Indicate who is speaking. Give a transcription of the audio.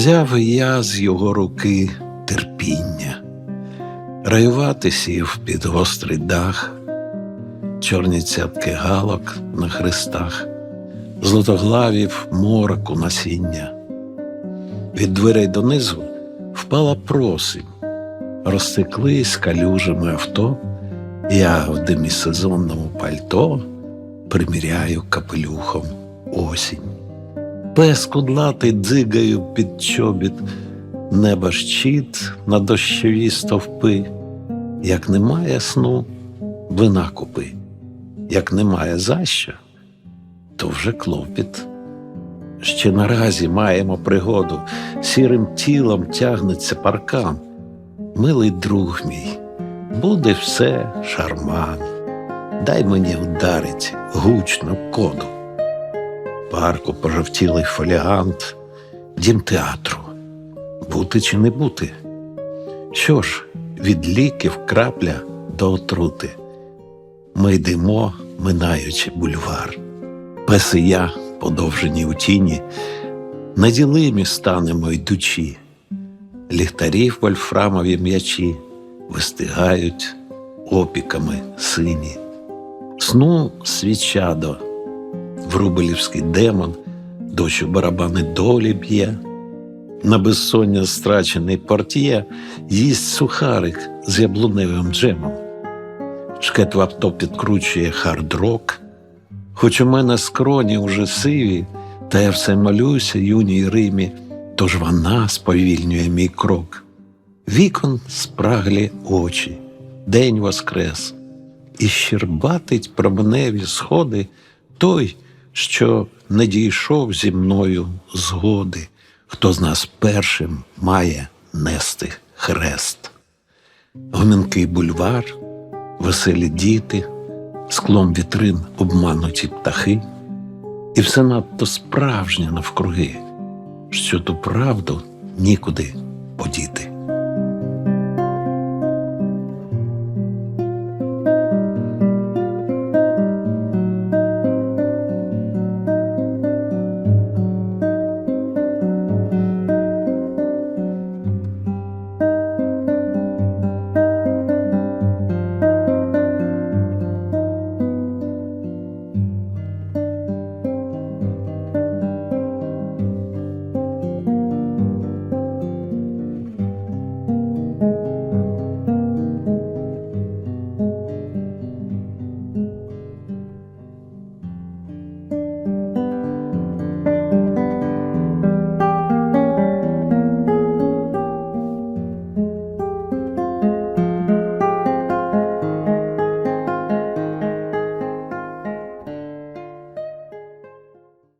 Speaker 1: Взяв я з його руки терпіння, раювати сів під гострий дах, чорні цятки галок на хрестах, златоглавів мороку насіння. Від дверей донизу впала просинь, розтеклись калюжами авто, я в демісезонному пальто приміряю капелюхом осінь. Пес кудлатий дзигаю під чобіт, неба щит на дощові стовпи. Як немає сну, вина купи, як немає заща, то вже клопіт. Ще наразі маємо пригоду, сірим тілом тягнеться паркан. Милий друг мій, буде все шарман. Дай мені вдарить гучно коду. Парку пожовтілий фоліант, дім театру. Бути чи не бути? Що ж, від ліків крапля до отрути. Ми йдемо, минаючи бульвар. Пес і я, подовжені у тіні, неділимі станемо йдучі. Ліхтарі вольфрамові м'ячі вистигають опіками сині. Сну свічадо, врубелівський демон, дощу барабани долі б'є. На безсоння страчений портє їсть сухарик з яблуневим джемом. Шкет в авто підкручує хард-рок. Хоч у мене скроні уже сиві, та я все молюся юній Римі, тож вона сповільнює мій крок. Вікон спраглі очі, день воскрес, і щербатить променеві сходи той, що не дійшов зі мною згоди, хто з нас першим має нести хрест. Гомінкий бульвар, веселі діти, склом вітрин обмануті птахи, і все надто справжнє навкруги, що ту правду нікуди подіти.